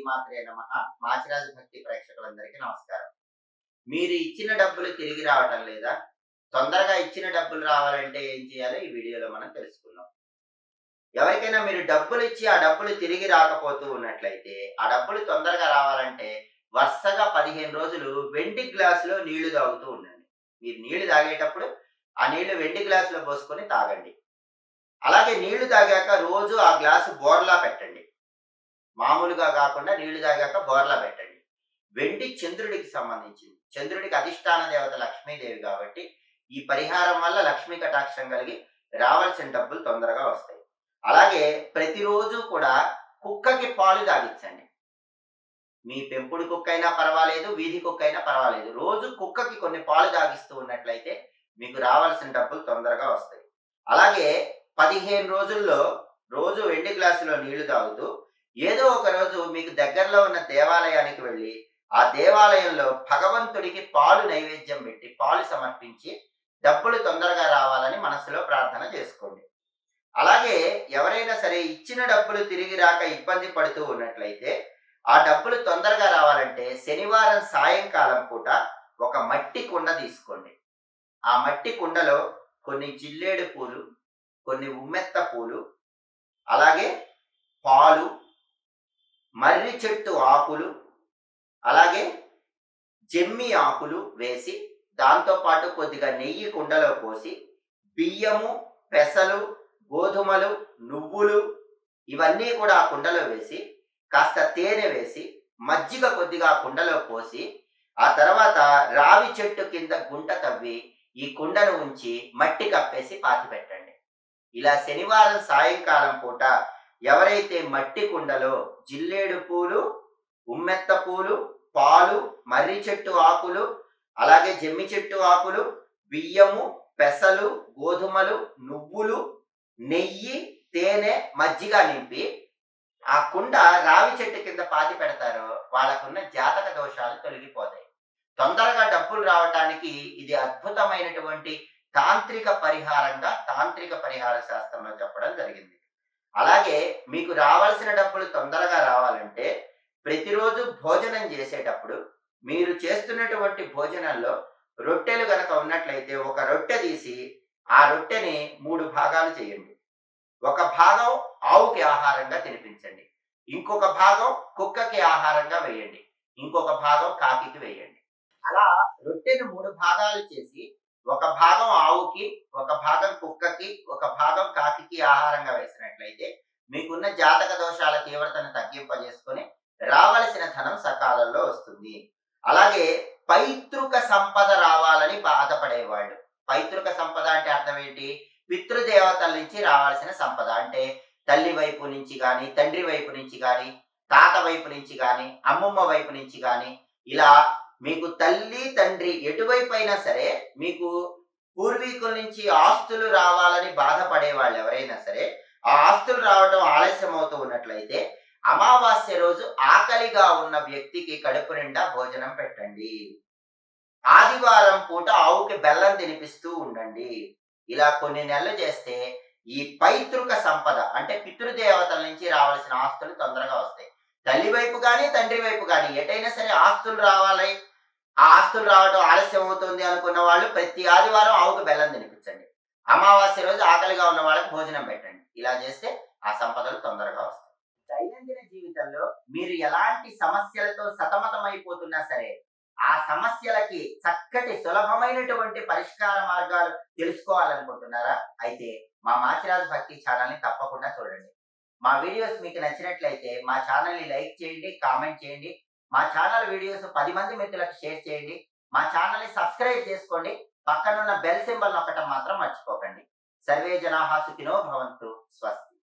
శ్రీమాత్రే నమ. మాచిరాజు భక్తి ప్రేక్షకులందరికీ నమస్కారం. మీరు ఇచ్చిన డబ్బులు తిరిగి రావటం లేదా తొందరగా ఇచ్చిన డబ్బులు రావాలంటే ఏం చేయాలో ఈ వీడియోలో మనం తెలుసుకుందాం. ఎవరికైనా మీరు డబ్బులు ఇచ్చి ఆ డబ్బులు తిరిగి రాకపోతూ ఉన్నట్లయితే ఆ డబ్బులు తొందరగా రావాలంటే వరుసగా పదిహేను రోజులు వెండి గ్లాసులో నీళ్ళు తాగుతూ ఉండండి. మీరు నీళ్ళు తాగేటప్పుడు ఆ నీళ్ళు వెండి గ్లాసులో పోసుకొని తాగండి. అలాగే నీళ్ళు తాగాక రోజు ఆ గ్లాసు బోర్లా పెట్టండి. మామూలుగా కాకుండా నీళ్ళు తాగాక బోర్లా పెట్టండి. వెండి చంద్రుడికి సంబంధించింది. చంద్రుడికి అధిష్టాన దేవత లక్ష్మీదేవి కాబట్టి ఈ పరిహారం వల్ల లక్ష్మీ కటాక్షం కలిగి రావాల్సిన డబ్బులు తొందరగా వస్తాయి. అలాగే ప్రతిరోజు కూడా కుక్కకి పాలు తాగించండి మీ పెంపుడు కుక్క అయినా పర్వాలేదు వీధి కుక్క అయినా పర్వాలేదు. రోజు కుక్కకి కొన్ని పాలు తాగిస్తూ ఉన్నట్లయితే మీకు రావాల్సిన డబ్బులు తొందరగా వస్తాయి. అలాగే పదిహేను రోజుల్లో రోజు వెండి గ్లాసులో నీళ్ళు తాగుతూ ఏదో ఒక రోజు మీకు దగ్గరలో ఉన్న దేవాలయానికి వెళ్ళి ఆ దేవాలయంలో భగవంతుడికి పాలు నైవేద్యం పెట్టి పాలు సమర్పించి డబ్బులు తొందరగా రావాలని మనసులో ప్రార్థన చేసుకోండి. అలాగే ఎవరైనా సరే ఇచ్చిన డబ్బులు తిరిగి రాక ఇబ్బంది పడుతూ ఉన్నట్లయితే ఆ డబ్బులు తొందరగా రావాలంటే శనివారం సాయంకాలం పూట ఒక మట్టి కుండ తీసుకోండి. ఆ మట్టి కుండలో కొన్ని జిల్లేడు పూలు కొన్ని ఉమ్మెత్త పూలు అలాగే పాలు మర్రి చెట్టు ఆకులు అలాగే జమ్మి ఆకులు వేసి దాంతోపాటు కొద్దిగా నెయ్యి కుండలో పోసి బియ్యము పెసలు గోధుమలు నువ్వులు ఇవన్నీ కూడా ఆ కుండలో వేసి కాస్త తేనె వేసి మజ్జిగ కొద్దిగా కుండలో పోసి ఆ తర్వాత రావి చెట్టు కింద గుంట తవ్వి ఈ కుండను ఉంచి మట్టి కప్పేసి పాతి పెట్టండి. ఇలా శనివారం సాయంకాలం పూట ఎవరైతే మట్టి కుండలో జిల్లేడు పూలు ఉమ్మెత్త పూలు పాలు మర్రి చెట్టు ఆకులు అలాగే జమ్మి చెట్టు ఆకులు బియ్యము పెసలు గోధుమలు నువ్వులు నెయ్యి తేనె మజ్జిగ నింపి ఆ కుండ రావి చెట్టు కింద పాతి పెడతారు. వాళ్ళకున్న జాతక దోషాలు తొలగిపోతాయి. తొందరగా డబ్బులు రావటానికి ఇది అద్భుతమైనటువంటి తాంత్రిక పరిహారంగా తాంత్రిక పరిహార శాస్త్రంలో చెప్పడం జరిగింది. అలాగే మీకు రావాల్సిన డబ్బులు తొందరగా రావాలంటే ప్రతిరోజు భోజనం చేసేటప్పుడు మీరు చేస్తున్నటువంటి భోజనంలో రొట్టెలు గనక ఉన్నట్లయితే ఒక రొట్టె తీసి ఆ రొట్టెని మూడు భాగాలు చేయండి. ఒక భాగం ఆవుకి ఆహారంగా తినిపించండి. ఇంకొక భాగం కుక్కకి ఆహారంగా వేయండి. ఇంకొక భాగం కాకికి వేయండి. అలా రొట్టెను మూడు భాగాలు చేసి ఒక భాగం ఆవుకి ఒక భాగం కుక్కకి ఒక భాగం కాకికి ఆహారంగా చేసినట్లయితే మీకున్న జాతక దోషాల తీవ్రతను తగ్గింపజేసుకుని రావలసిన ధనం సకాలంలో వస్తుంది. అలాగే పైతృక సంపద రావాలని బాధపడేవాళ్ళు. పైతృక సంపద అంటే అర్థం ఏంటి? పితృదేవతల నుంచి రావాల్సిన సంపద. అంటే తల్లి వైపు నుంచి కానీ తండ్రి వైపు నుంచి కానీ తాత వైపు నుంచి కానీ అమ్మమ్మ వైపు నుంచి కానీ ఇలా మీకు తల్లి తండ్రి ఎటువైపు అయినా సరే మీకు పూర్వీకుల నుంచి ఆస్తులు రావాలని బాధపడే వాళ్ళు ఎవరైనా సరే ఆ ఆస్తులు రావడం ఆలస్యం అవుతూ ఉన్నట్లయితే అమావాస్య రోజు ఆకలిగా ఉన్న వ్యక్తికి కడుపు నిండా భోజనం పెట్టండి. ఆదివారం పూట ఆవుకి బెల్లం తినిపిస్తూ ఉండండి. ఇలా కొన్ని నెలలు చేస్తే ఈ పైతృక సంపద అంటే పితృదేవతల నుంచి రావాల్సిన ఆస్తులు తొందరగా వస్తాయి. తల్లి వైపు కానీ తండ్రి వైపు కానీ ఎటైనా సరే ఆస్తులు రావాలి. ఆ ఆస్తులు రావడం ఆలస్యం అవుతుంది అనుకున్న వాళ్ళు ప్రతి ఆదివారం ఆవుకు బెల్లం తినిపించండి. అమావాస్య రోజు ఆకలిగా ఉన్న వాళ్ళకి భోజనం పెట్టండి. ఇలా చేస్తే ఆ సంపదలు తొందరగా వస్తాయి. దైనందిన జీవితంలో మీరు ఎలాంటి సమస్యలతో సతమతమైపోతున్నా సరే ఆ సమస్యలకి చక్కటి సులభమైనటువంటి పరిష్కార మార్గాలు తెలుసుకోవాలనుకుంటున్నారా? అయితే మా మాచిరాజు భక్తి ఛానల్ని తప్పకుండా చూడండి. మా వీడియోస్ మీకు నచ్చినట్లయితే మా ఛానల్ని లైక్ చేయండి కామెంట్ చేయండి. మా ఛానల్ వీడియోస్ పది మంది మిత్రులకు షేర్ చేయండి. మా ఛానల్ని సబ్స్క్రైబ్ చేసుకోండి. పక్కనున్న బెల్ సింబల్ నొక్కటం మాత్రం మర్చిపోకండి. सर्वे जना सुखिनो भवन्तु स्वस्थ